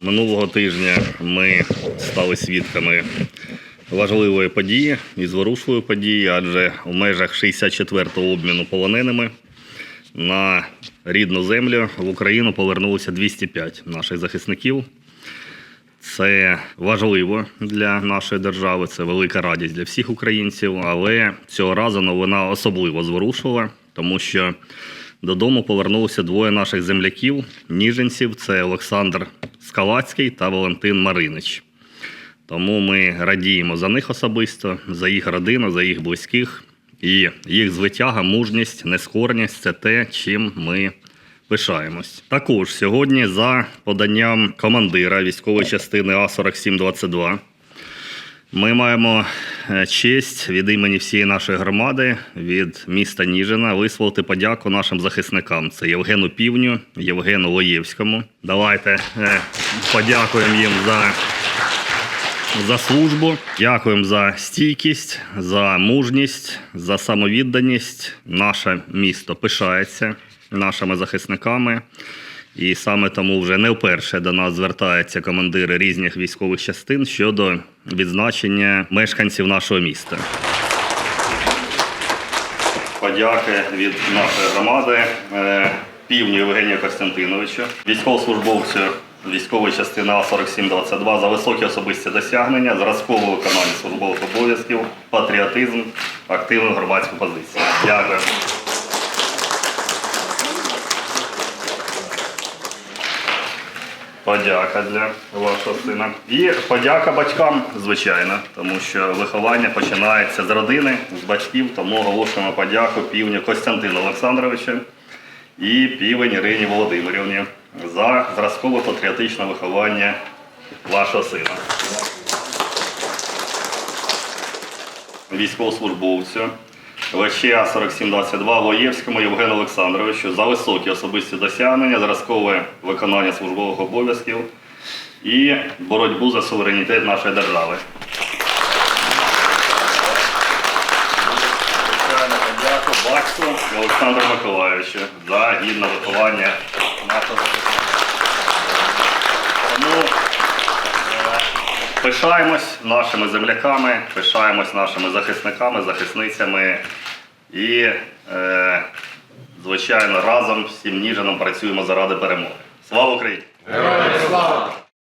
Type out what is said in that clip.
Минулого тижня ми стали свідками важливої події і зворушливої події, адже у межах 64-го обміну полоненими на рідну землю в Україну повернулося 205 наших захисників. Це важливо для нашої держави, це велика радість для всіх українців. Але цього разу новина особливо зворушила, тому що додому повернулися двоє наших земляків, ніженців. Це Олександр Скалацький та Валентин Маринич. Тому ми радіємо за них особисто, за їх родину, за їх близьких. І їх звитяга, мужність, нескорність це те, чим ми пишаємось. Також сьогодні, за поданням командира військової частини А4722, ми маємо е, честь від імені всієї нашої громади, від міста Ніжина, висловити подяку нашим захисникам. Це Євгену Півню, Євгену Лоєвському. Давайте е, подякуємо їм за за службу. Дякуємо за стійкість, за мужність, за самовідданість. Наше місто пишається нашими захисниками. І саме тому вже не вперше до нас звертаються командири різних військових частин щодо відзначення мешканців нашого міста. Подяки від нашої громади е, півню Євгенію Костянтиновичу, військовослужбовцю військової частини А4722 за високі особисті досягнення, зразкове виконання службових обов'язків, патріотизм, активну громадську позицію. Дякую. Подяка для вашого сина. І подяка батькам, звичайно, тому що виховання починається з родини, з батьків, тому оголошуємо подяку півню Костянтину Олександровичу і півень Ірині Володимирівні за зразкове патріотичне виховання вашого сина. Військовослужбовцю ВЧА 4722 Воєвському Євгену Олександровичу за високі особисті досягнення, зразкове виконання службових обов'язків і боротьбу за суверенітет нашої держави. Подяку Баксу Олександру Миколайовичу за гідне виховання нашого захисника. Пишаємось нашими земляками, пишаємось нашими захисниками, захисницями і, е, звичайно, разом всім ніжином працюємо заради перемоги. Слава Україні! Героям слава!